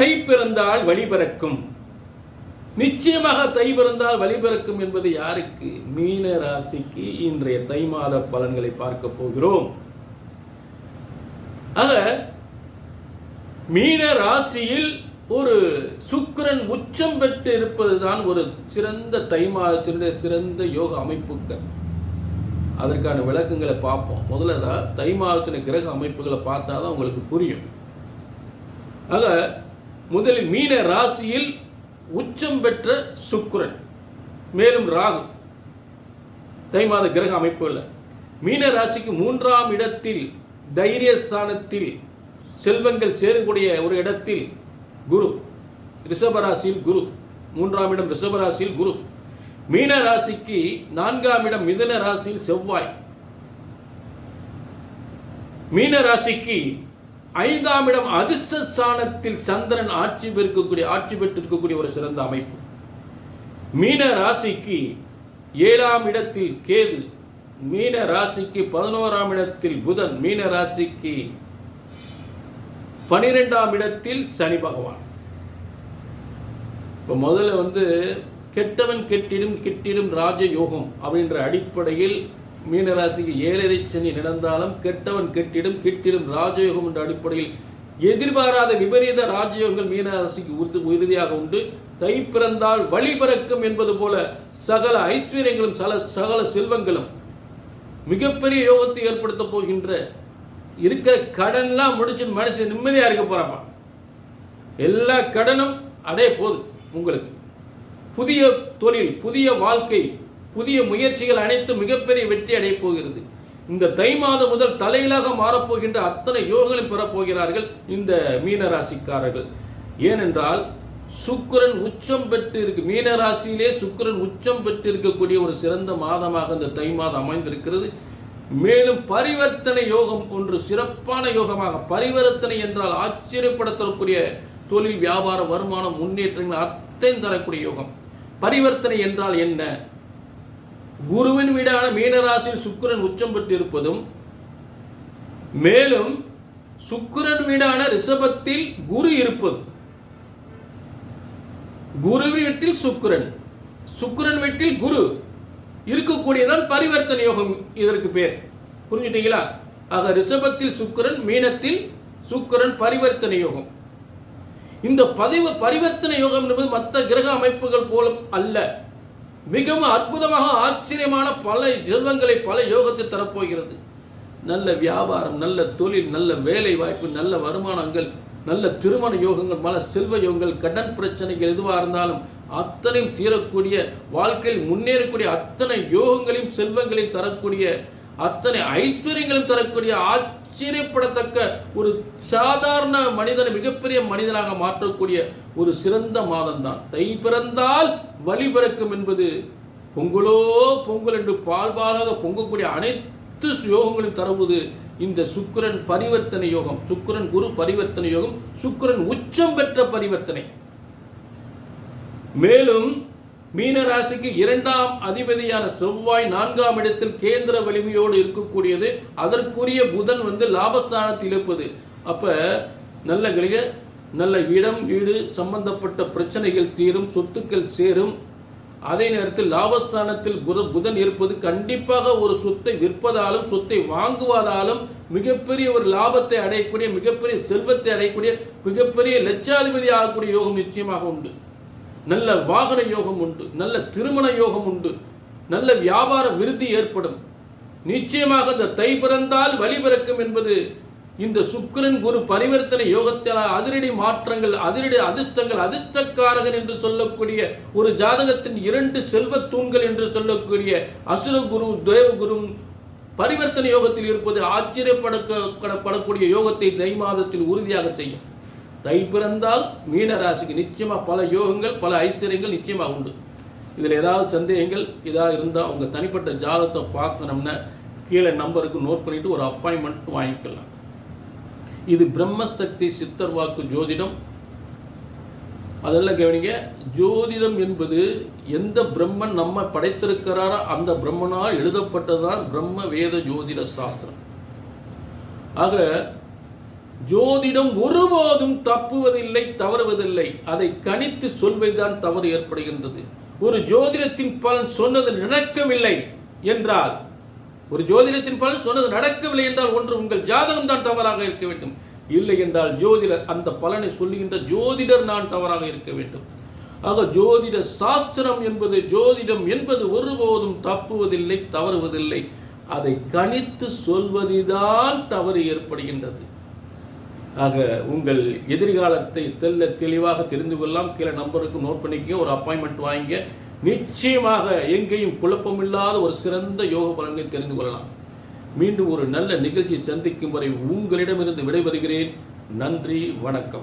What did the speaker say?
தை பிறந்தால் வழி பிறக்கும். நிச்சயமாக தை பிறந்தால் வழி பிறக்கும் என்பது யாருக்கு? மீன ராசிக்கு இன்றைய தை மாத பலன்களை பார்க்க போகிறோம். ஆக மீன ராசியில் ஒரு சுக்கரன் உச்சம் பெற்று இருப்பதுதான் ஒரு சிறந்த தை மாதத்தினுடைய சிறந்த யோக அமைப்புகள். அதற்கான விளக்கங்களை பார்ப்போம். முதல்ல தை மாதத்தின கிரக அமைப்புகளை பார்த்தா தான் உங்களுக்கு புரியும். ஆக முதலில் மீன ராசியில் உச்சம் பெற்ற சுக்குரன் மேலும் ராகு. தை மாத கிரக அமைப்புகள் மீன ராசிக்கு மூன்றாம் இடத்தில் தைரியஸ்தானத்தில் செல்வங்கள் சேரக்கூடிய ஒரு இடத்தில் குரு. ரிஷபராசியில் குரு. மூன்றாம் இடம் ரிஷபராசியில் குரு. மீன ராசிக்கு நான்காம் இடம் மிதன ராசியில் செவ்வாய். மீன ராசிக்கு ஐந்தாம் இடம் அதிர்ஷ்டஸ்தானத்தில் சந்திரன் ஆட்சி பெருக்கக்கூடிய ஆட்சி பெற்றிருக்கக்கூடிய ஒரு சிறந்த அமைப்பு. மீன ராசிக்கு ஏழாம் இடத்தில் கேது மீன ராசிக்கு பதினோராம் இடத்தில் புதன் மீன ராசிக்கு பனிரெண்டாம் இடத்தில் சனி பகவான். இப்போ முதல்ல வந்து கெட்டவன் கெட்டிடும் கெட்டிடும் ராஜ யோகம் அப்படின்ற அடிப்படையில் மீனராசிக்கு ஏழரை சனி நடந்தாலும் கெட்டவன் கெட்டிடும் கெட்டிடும் ராஜயோகம் என்ற அடிப்படையில் எதிர்பாராத விபரீத ராஜயோகங்கள் மீனராசிக்கு உறுதி உறுதியாக உண்டு. தை பிறந்தால் வழி பிறக்கும் என்பது போல சகல ஐஸ்வர்யங்களும் சல சகல செல்வங்களும் மிகப்பெரிய யோகத்தை ஏற்படுத்த போகின்ற இருக்கிற கடன்லாம் முடிச்சு மனுஷன் நிம்மதியா இருக்க போறாப்பா. எல்லா கடனும் அடைய போகுது உங்களுக்கு. புதிய தொழில் புதிய வாழ்க்கை புதிய முயற்சிகள் அனைத்து மிகப்பெரிய வெற்றி அடையப் போகிறது. இந்த தை மாதம் முதல் தலையிலாக மாறப்போகின்ற அத்தனை யோகங்களும் பெறப்போகிறார்கள் இந்த மீனராசிக்காரர்கள். ஏனென்றால் சுக்கிரன் உச்சம் பெற்று இருக்கு மீனராசியிலே சுக்கரன் சுக்கிரன் உச்சம் பெற்று இருக்கக்கூடிய ஒரு சிறந்த மாதமாக இந்த தை மாதம் அமைந்திருக்கிறது. மேலும் பரிவர்த்தனை யோகம் ஒன்று சிறப்பான யோகமாக பரிவர்த்தனை என்றால் ஆச்சரியப்படுத்தக்கூடிய தொழில் வியாபார வருமானம் முன்னேற்றங்கள் அத்தையும் தரக்கூடிய யோகம். பரிவர்த்தனை என்றால் என்ன? குருவின் வீடான மீனராசியில் சுக்கிரன் உச்சம் பெற்று இருப்பதும் மேலும் சுக்கிரன் வீடான ரிஷபத்தில் குரு இருப்பதும். குரு வீட்டில் சுக்கிரன் சுக்கிரன் வீட்டில் குரு இருக்கக்கூடியதான் பரிவர்த்தனை யோகம் இதற்கு பேர். புரிஞ்சுட்டீங்களா? ஆக ரிஷபத்தில் சுக்கிரன் மீனத்தில் சுக்கிரன் பரிவர்த்தனை யோகம். இந்த பதிவு பரிவர்த்தனை யோகம் என்பது மற்ற கிரக அமைப்புகள் போலும் அல்ல. மிகவும் அற்புதமாக ஆச்சரியமான பல செல்வங்களை பல யோகத்தை தரப்போகிறது. நல்ல வியாபாரம் நல்ல தொழில் நல்ல வேலை வாய்ப்பு நல்ல வருமானங்கள் நல்ல திருமண யோகங்கள் பல செல்வ யோகங்கள் கடன் பிரச்சனைகள் எதுவாக இருந்தாலும் அத்தனையும் தீரக்கூடிய வாழ்க்கையில் முன்னேறக்கூடிய அத்தனை யோகங்களையும் செல்வங்களையும் தரக்கூடிய அத்தனை ஐஸ்வர்யங்களையும் தரக்கூடிய ஆச்சரியப்படத்தக்க ஒரு சாதாரண மனிதனை மிகப்பெரிய மனிதனாக மாற்றக்கூடிய ஒரு சிறந்த மாதம் தான் தை பிறந்தால் வழி பிறக்கும் என்பது பொங்கலோ பொங்கல் என்று பால்பாலாக பொங்கக்கூடிய அனைத்து யோகங்களையும் தருவது இந்த சுக்கிரன் பரிவர்த்தனை யோகம். சுக்கிரன் குரு பரிவர்த்தனை யோகம். சுக்கிரன் உச்சம் பெற்ற பரிவர்த்தனை. மேலும் மீன ராசிக்கு இரண்டாம் அதிபதியான செவ்வாய் நான்காம் இடத்தில் கேந்திர வலிமையோடு இருக்கக்கூடியது. அதற்குரிய புதன் வந்து லாபஸ்தானத்தில் இருப்பது. அப்ப நல்ல கிளிக நல்ல இடம் வீடு சம்பந்தப்பட்ட பிரச்சனைகள் தீரும் சொத்துக்கள் சேரும். அதே நேரத்தில் லாபஸ்தானத்தில் புத- புதன் இருப்பது கண்டிப்பாக ஒரு சொத்தை விற்பதாலும் சொத்தை வாங்குவதாலும் மிகப்பெரிய ஒரு லாபத்தை அடையக்கூடிய மிகப்பெரிய செல்வத்தை அடையக்கூடிய மிகப்பெரிய லட்சாதிபதி ஆகக்கூடிய யோகம் நிச்சயமாக உண்டு. நல்ல வாகன யோகம் உண்டு நல்ல திருமண யோகம் உண்டு நல்ல வியாபார விருத்தி ஏற்படும். நிச்சயமாக இந்த தை பிறந்தால் வழி பிறக்கும் என்பது இந்த சுக்கிரன் குரு பரிவர்த்தனை யோகத்தால் அதிரடி மாற்றங்கள் அதிரடி அதிர்ஷ்டங்கள் அதிர்ஷ்டக்காரகன் என்று சொல்லக்கூடிய ஒரு ஜாதகத்தின் இரண்டு செல்வ தூண்கள் என்று சொல்லக்கூடிய அசுர குரு தேவகுரு பரிவர்த்தனை யோகத்தில் இருப்பது ஆச்சரியப்படப்படக்கூடிய யோகத்தை தை மாதத்தில் உறுதியாக செய்யும். தை பிறந்தால் மீனராசிக்கு நிச்சயமாக பல யோகங்கள் பல ஐஸ்வர்யங்கள் நிச்சயமாக உண்டு. இதில் ஏதாவது சந்தேகங்கள் இதாக இருந்தால் அவங்க தனிப்பட்ட ஜாதகத்தை பார்க்கணும்னா கீழே நம்பருக்கு நோட் பண்ணிட்டு ஒரு அப்பாயின்மெண்ட் வாங்கிக்கலாம். இது பிரம்மசக்தி சித்தர் வாக்கு ஜோதிடம். அதெல்லாம் கவனிங்க ஜோதிடம் என்பது எந்த பிரம்மன் நம்ம படைத்திருக்கிறாரோ அந்த பிரம்மனால் எழுதப்பட்டதுதான் பிரம்ம வேத ஜோதிட சாஸ்திரம். ஆக ஜோதிடம் ஒருபோதும் தப்புவதில்லை தவறுவதில்லை. அதை கணித்து சொல்வதுதான் தவறு ஏற்படுகின்றது. ஒரு ஜோதிடத்தின் பலன் சொன்னது நடக்கவில்லை என்றால் ஒரு ஜோதிடத்தின் பலன் சொன்னது நடக்கவில்லை என்றால் ஒன்று உங்கள் ஜாதகம் தான் தவறாக இருக்க வேண்டும். இல்லை என்றால் ஜோதிடர் அந்த பலனை சொல்லுகின்ற ஜோதிடர் நான் தவறாக இருக்க வேண்டும். ஆக ஜோதிட சாஸ்திரம் என்பது ஜோதிடம் என்பது ஒருபோதும் தப்புவதில்லை தவறுவதில்லை. அதை கணித்து சொல்வதுதான் தவறு ஏற்படுகின்றது. ஆக உங்கள் எதிர்காலத்தை தெல்ல தெளிவாக தெரிந்து கொள்ளலாம் கீழே நம்பருக்கு நோட் பண்ணிக்க ஒரு அப்பாயின்மெண்ட் வாங்கிங்க. நிச்சயமாக எங்கேயும் குழப்பமில்லாத ஒரு சிறந்த யோக பலன்களை தெரிந்து கொள்ளலாம். மீண்டும் ஒரு நல்ல நிகழ்ச்சி சந்திக்கும் வரை உங்களிடமிருந்து விடைபெறுகிறேன். நன்றி. வணக்கம்.